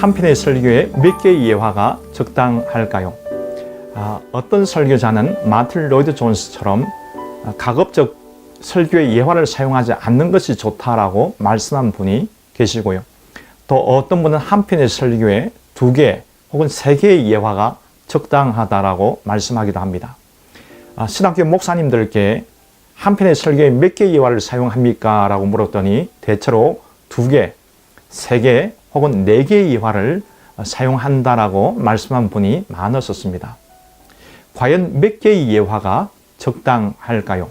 한 편의 설교에 몇 개의 예화가 적당할까요? 아, 어떤 설교자는 마틀 로이드 존스처럼 아, 가급적 설교의 예화를 사용하지 않는 것이 좋다라고 말씀한 분이 계시고요. 또 어떤 분은 한 편의 설교에 두 개 혹은 세 개의 예화가 적당하다라고 말씀하기도 합니다. 아, 신학교 목사님들께 한 편의 설교에 몇 개의 예화를 사용합니까? 라고 물었더니 대체로 두 개, 세 개 혹은 네 개의 예화를 사용한다라고 말씀한 분이 많았었습니다. 과연 몇 개의 예화가 적당할까요?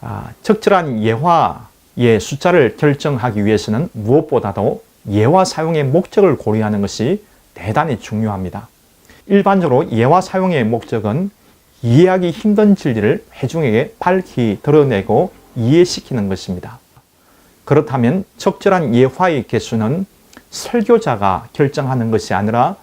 아, 적절한 예화의 숫자를 결정하기 위해서는 무엇보다도 예화 사용의 목적을 고려하는 것이 대단히 중요합니다. 일반적으로 예화 사용의 목적은 이해하기 힘든 진리를 회중에게 밝히 드러내고 이해시키는 것입니다. 그렇다면 적절한 예화의 개수는 설교자가 결정하는 것이 아니라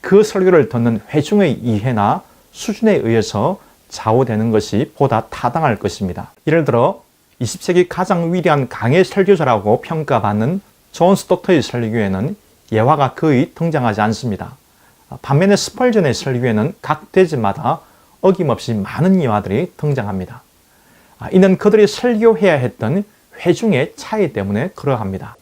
그 설교를 듣는 회중의 이해나 수준에 의해서 좌우되는 것이 보다 타당할 것입니다. 예를 들어 20세기 가장 위대한 강의 설교자라고 평가받는 존 스토터의 설교에는 예화가 거의 등장하지 않습니다. 반면에 스펄전의 설교에는 각 대지마다 어김없이 많은 예화들이 등장합니다. 이는 그들이 설교해야 했던 회중의 차이 때문에 그러합니다.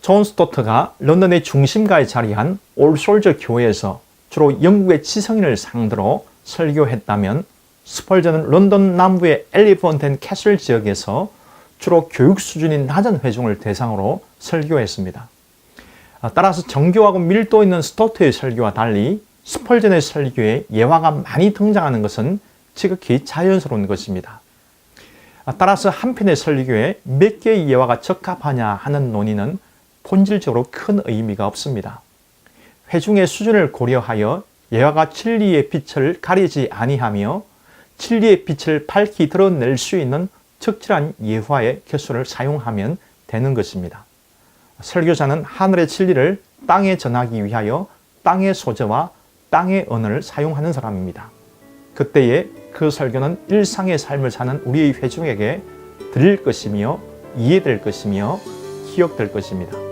존 스토트가 런던의 중심가에 자리한 올솔저 교회에서 주로 영국의 지성인을 상대로 설교했다면 스펄전은 런던 남부의 엘리펀텐 캐슬 지역에서 주로 교육 수준이 낮은 회중을 대상으로 설교했습니다. 따라서 정교하고 밀도 있는 스토트의 설교와 달리 스펄전의 설교에 예화가 많이 등장하는 것은 지극히 자연스러운 것입니다. 따라서 한 편의 설교에 몇 개의 예화가 적합하냐 하는 논의는 본질적으로 큰 의미가 없습니다. 회중의 수준을 고려하여 예화가 진리의 빛을 가리지 아니하며 진리의 빛을 밝히 드러낼 수 있는 적절한 예화의 개수를 사용하면 되는 것입니다. 설교자는 하늘의 진리를 땅에 전하기 위하여 땅의 소재와 땅의 언어를 사용하는 사람입니다. 그때에 그 설교는 일상의 삶을 사는 우리의 회중에게 들릴 것이며 이해될 것이며 기억될 것입니다.